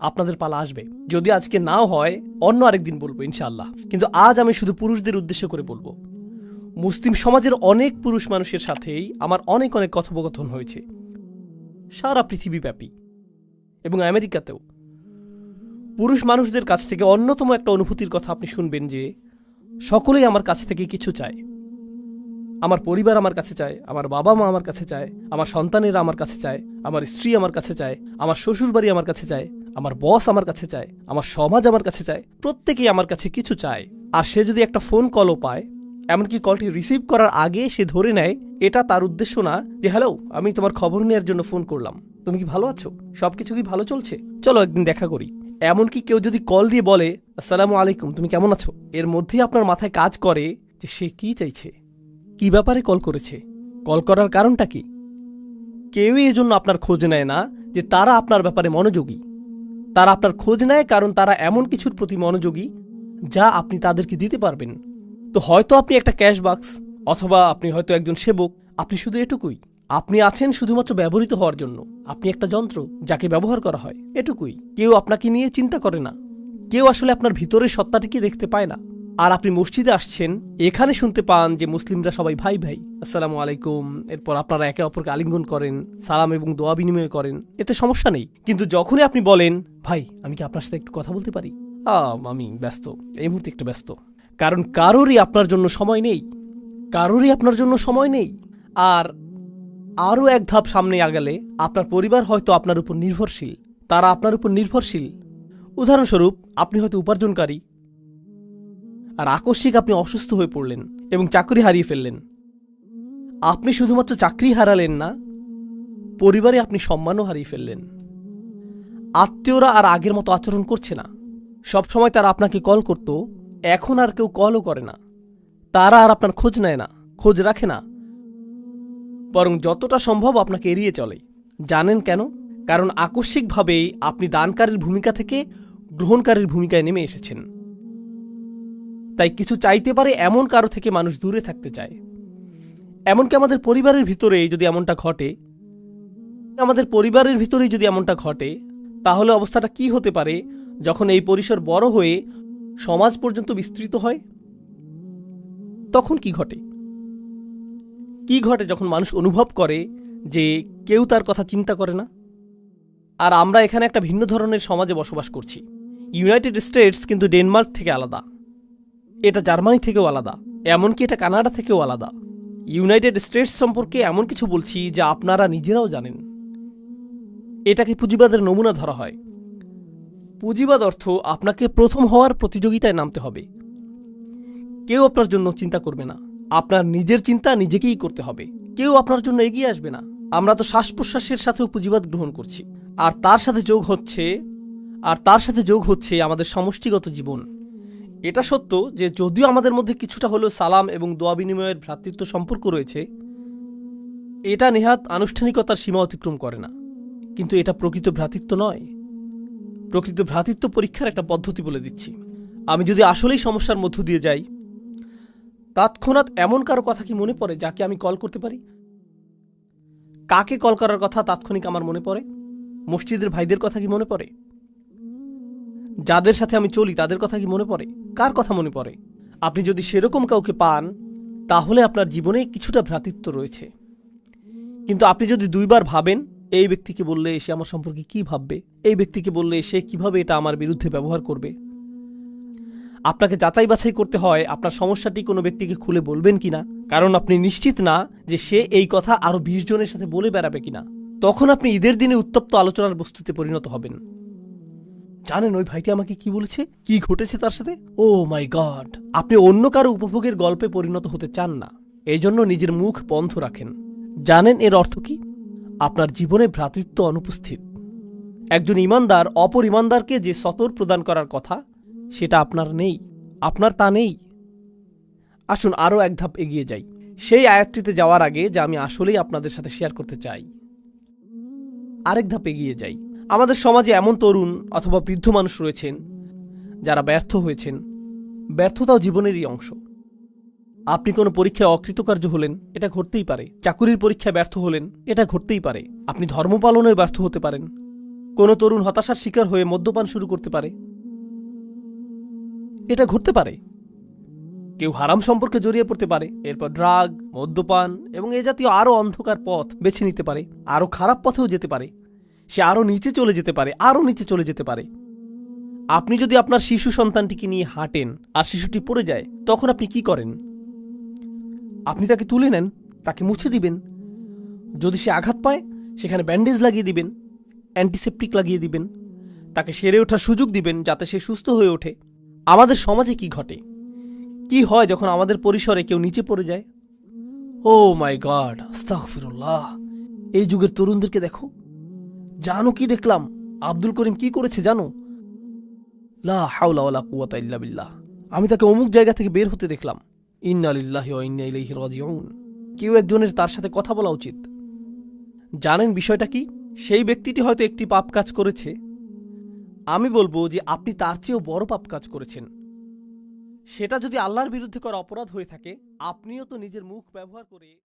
আপনাদের পালা আসবে। যদি আজকে নাও হয়, অন্য আরেকদিন বলব, ইনশাআল্লাহ। কিন্তু আজ আমি শুধু পুরুষদের উদ্দেশ্য করে বলব। মুসলিম সমাজের অনেক পুরুষ মানুষের সাথেই আমার অনেক অনেক কথোপকথন হয়েছে। সারা পৃথিবীব্যাপী। এবং আমেরিকাতেও। পুরুষ মানুষদের কাছ থেকে অন্যতম একটা অনুভূতির কথা আপনি শুনবেন যে, সকলেই আমার কাছ থেকে কিছু চায়। আমার পরিবার আমার কাছে চায়, আমার বাবা মা আমার কাছে চায়, আমার সন্তানেরা আমার কাছে চায়, আমার স্ত্রী আমার কাছে চায়, আমার শ্বশুরবাড়ি আমার কাছে চায়। আমার বস আমার কাছে চায়, আমার সমাজ আমার কাছে চায়, প্রত্যেকেই আমার কাছে কিছু চায়। আর সে যদি একটা ফোন কলও পায়, এমনকি কলটি রিসিভ করার আগে সে ধরে নেয়, এটা তার উদ্দেশ্য না যে হ্যালো আমি তোমার খবর নেওয়ার জন্য ফোন করলাম। তুমি কি ভালো আছো? সব কিছু কি ভালো চলছে? চলো একদিন দেখা করি। এমনকি কেউ যদি কল দিয়ে বলে, আসসালামু আলাইকুম, তুমি কেমন আছো? এর মধ্যেই আপনার মাথায় কাজ করে যে, সে কি চাইছে? কি ব্যাপারে কল করেছে? কল করার কারণটা কি? কেউই এজন্য আপনার খোঁজ নেয় না যে, তারা আপনার ব্যাপারে মনোযোগী। তারা আপনার খোঁজ নেয় কারণ তারা এমন কিছুর প্রতি মনোযোগী যা আপনি তাদেরকে দিতে পারবেন। তো হয়তো আপনি একটা ক্যাশ বাক্স অথবা আপনি হয়তো একজন সেবক। আপনি শুধু এটুকুই। আপনি আছেন শুধুমাত্র ব্যবহৃত হওয়ার জন্য। আপনি একটা যন্ত্র যাকে ব্যবহার করা হয়। এটুকুই। কেউ আপনাকে নিয়ে চিন্তা করে না। কেউ আসলে আপনার ভিতরের সত্তাটিকে দেখতে পায় না। আর আপনি মসজিদে আসছেন, এখানে শুনতে পান যে মুসলিমরা সবাই ভাই ভাই। আসসালামু আলাইকুম। এরপর আপনারা একে অপরকে আলিঙ্গন করেন, সালাম এবং দোয়া বিনিময় করেন। এতে সমস্যা নেই। কিন্তু যখনই আপনি বলেন, ভাই, আমি কি আপনার সাথে একটু কথা বলতে পারি? আমি ব্যস্ত। এই মুহূর্তে একটু ব্যস্ত। কারণ কারোরই আপনার জন্য সময় নেই। কারোরই আপনার জন্য সময় নেই। আর আরও এক ধাপ সামনে আগালে আপনার পরিবার হয়তো আপনার উপর নির্ভরশীল। তারা আপনার উপর নির্ভরশীল। উদাহরণস্বরূপ, আপনি হয়তো উপার্জনকারী। আর আকস্মিক আপনি অসুস্থ হয়ে পড়লেন এবং চাকরি হারিয়ে ফেললেন। আপনি শুধুমাত্র চাকরি হারালেন না, পরিবারে আপনি সম্মানও হারিয়ে ফেললেন। আত্মীয়রা আর আগের মতো আচরণ করছে না। সবসময় তারা আপনাকে কল করত, এখন আর কেউ কলও করে না। তারা আর আপনার খোঁজ নেয় না, খোঁজ রাখে না। বরং যতটা সম্ভব আপনাকে এড়িয়ে চলে। জানেন কেন? কারণ আকস্মিকভাবেই আপনি দানকারীর ভূমিকা থেকে গ্রহণকারীর ভূমিকায় নেমে এসেছেন। তাই কিছু চাইতে পারে এমন কারও থেকে মানুষ দূরে থাকতে চায়। এমনকি আমাদের পরিবারের ভিতরেই যদি এমনটা ঘটে, আমাদের পরিবারের ভিতরেই যদি এমনটা ঘটে, তাহলে অবস্থাটা কি হতে পারে যখন এই পরিসর বড় হয়ে সমাজ পর্যন্ত বিস্তৃত হয়? তখন কি ঘটে? কি ঘটে যখন মানুষ অনুভব করে যে কেউ তার কথা চিন্তা করে না? আর আমরা এখানে একটা ভিন্ন ধরনের সমাজে বসবাস করছি। ইউনাইটেড স্টেটস কিন্তু ডেনমার্ক থেকে আলাদা। এটা জার্মানি থেকেও আলাদা, এমনকি এটা কানাডা থেকেও আলাদা। ইউনাইটেড স্টেটস সম্পর্কে এমন কিছু বলছি যা আপনারা নিজেরাও জানেন। এটাকে পুঁজিবাদের নমুনা ধরা হয়। পুঁজিবাদ অর্থ আপনাকে প্রথম হওয়ার প্রতিযোগিতায় নামতে হবে। কেউ আপনার জন্য চিন্তা করবে না। আপনার নিজের চিন্তা নিজেকেই করতে হবে। কেউ আপনার জন্য এগিয়ে আসবে না। আমরা তো শ্বাস প্রশ্বাসের সাথেও পুঁজিবাদ গ্রহণ করছি। আর তার সাথে যোগ হচ্ছে আর তার সাথে যোগ হচ্ছে আমাদের সমষ্টিগত জীবন। এটা সত্য যে যদিও আমাদের মধ্যে কিছুটা হলেও সালাম এবং দোয়া বিনিময়ের ভ্রাতৃত্ব সম্পর্ক রয়েছে, এটা নেহাত আনুষ্ঠানিকতার সীমা অতিক্রম করে না। কিন্তু এটা প্রকৃত ভ্রাতৃত্ব নয়। প্রকৃত ভ্রাতৃত্ব পরীক্ষার একটা পদ্ধতি বলে দিচ্ছি। আমি যদি আসলেই সমস্যার মধ্য দিয়ে যাই, তৎক্ষণাৎ এমন কারও কথা কি মনে পড়ে যাকে আমি কল করতে পারি? কাকে কল করার কথা তাৎক্ষণিক আমার মনে পড়ে? মসজিদের ভাইদের কথা কি মনে পড়ে? যাদের সাথে আমি চলি তাদের কথা কি মনে পড়ে? কার কথা মনে পড়ে? আপনি যদি সেরকম কাউকে পান, তাহলে আপনার জীবনে কিছুটা ভ্রাতৃত্ব রয়েছে। কিন্তু আপনি যদি দুইবার ভাবেন, এই ব্যক্তিকে বললে সে আমার সম্পর্কে কি ভাববে? এই ব্যক্তিকে বললে সে কীভাবে এটা আমার বিরুদ্ধে ব্যবহার করবে? আপনাকে যাচাই বাছাই করতে হয়, আপনার সমস্যাটি কোনো ব্যক্তিকে খুলে বলবেন কিনা? কারণ আপনি নিশ্চিত না যে সে এই কথা আরও বিশ জনের সাথে বলে বেড়াবে কিনা। তখন আপনি ঈদের দিনে উত্তপ্ত আলোচনার বস্তুতে পরিণত হবেন। জানেন ওই ভাইটি আমাকে কি বলেছে? কি ঘটেছে তার সাথে? ও মাই গড আপনি অন্য কারও উপভোগের গল্পে পরিণত হতে চান না। এই জন্য নিজের মুখ বন্ধ রাখেন। জানেন এর অর্থ কি? আপনার জীবনে ভ্রাতৃত্ব অনুপস্থিত। একজন ইমানদার অপর ইমানদারকে যে সতর প্রদান করার কথা, সেটা আপনার নেই। আপনার তা নেই। আসুন আরও এক ধাপ এগিয়ে যাই। সেই আয়াতটিতে যাওয়ার আগে যা আমি আসলেই আপনাদের সাথে শেয়ার করতে চাই। আরেক ধাপ এগিয়ে যাই। আমাদের সমাজে এমন তরুণ অথবা বৃদ্ধ মানুষ রয়েছেন যারা ব্যর্থ হয়েছেন। ব্যর্থতাও জীবনেরই অংশ। আপনি কোনো পরীক্ষায় অকৃতকার্য হলেন, এটা ঘটতেই পারে। চাকুরির পরীক্ষায় ব্যর্থ হলেন, এটা ঘটতেই পারে। আপনি ধর্ম পালনে ব্যর্থ হতে পারেন। কোনো তরুণ হতাশার শিকার হয়ে মদ্যপান শুরু করতে পারে। এটা ঘটতে পারে। কেউ হারাম সম্পর্কে জড়িয়ে পড়তে পারে, এরপর ড্রাগ মদ্যপান এবং এ জাতীয় আরও অন্ধকার পথ বেছে নিতে পারে, আরও খারাপ পথেও যেতে পারে। সে আরও নিচে চলে যেতে পারে আরও নিচে চলে যেতে পারে। আপনি যদি আপনার শিশু সন্তানটিকে নিয়ে হাঁটেন আর শিশুটি পড়ে যায়, তখন আপনি কি করেন? আপনি তাকে তুলে নেন, তাকে মুছে দিবেন। যদি সে আঘাত পায়, সেখানে ব্যান্ডেজ লাগিয়ে দিবেন, অ্যান্টিসেপটিক লাগিয়ে দিবেন, তাকে সেরে ওঠার সুযোগ দিবেন যাতে সে সুস্থ হয়ে ওঠে। আমাদের সমাজে কি ঘটে? কি হয় যখন আমাদের পরিসরে কেউ নিচে পড়ে যায়? ও মাই গড আস্তাগফিরুল্লাহ। এই যুগের তরুণদেরকে দেখো। জানো কি দেখলাম? আব্দুল করিম কি করেছে জানো? লা হাওলা ওয়ালা ইল্লা বিল্লাহ। আমি তাকে অমুক জায়গা থেকে বের হতে দেখলাম। ইন্না লিল্লাহি ওয়া ইন্না ইলাইহি রাজিউন। কেউ একজনের তার সাথে কথা বলা উচিত। জানেন বিষয়টা কি? সেই ব্যক্তিটি হয়তো একটি পাপ কাজ করেছে। আমি বলব যে আপনি তার চেয়েও বড় পাপ কাজ করেছেন। সেটা যদি আল্লাহর বিরুদ্ধে করা অপরাধ হয়ে থাকে, আপনিও তো নিজের মুখ ব্যবহার করে